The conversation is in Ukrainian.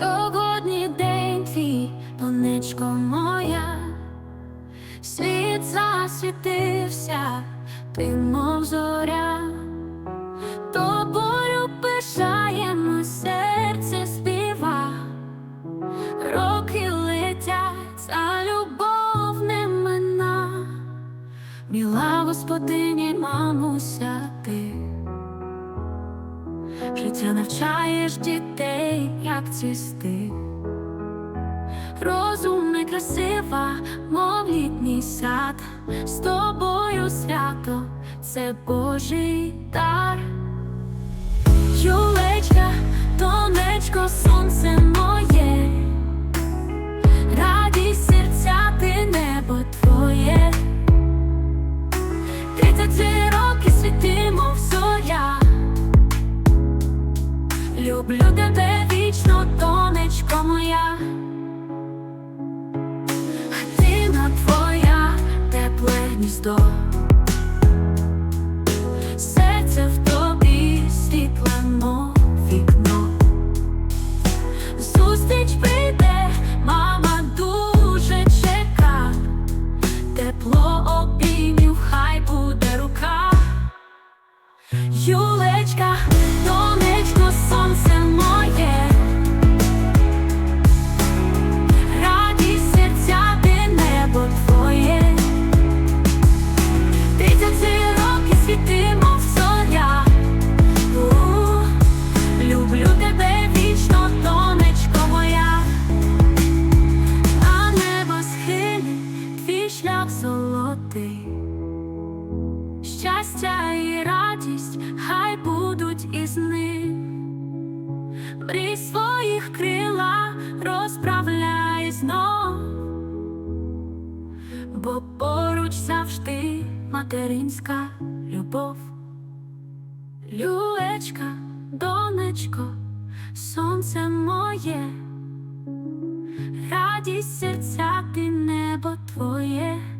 Сьогодні день твій, донечко моя, світ засвітився, ти зоря, тобою пишаємо серце співа, роки летять, любов не мина, міла господині, мамуся Життя навчаєш дітей, як цвісти. Розум і красива, мов літній сад, з тобою свято, це Божий дар. Юлечка, донечко, сонце Люблю тебе вічно, донечко моя. Хатина твоя, тепле гніздо. Серце в тобі світле, мов вікно. Зустріч прийде, мама дуже чека. Тепло обіймів, хай буде рука. Юлечка, шлях золотий. Щастя і радість хай будуть із ним. Мрій своїх крила розправляй знов, бо поруч завжди материнська любов. Люлечка, донечко, сонце моє, радість серця ти не небо твоє.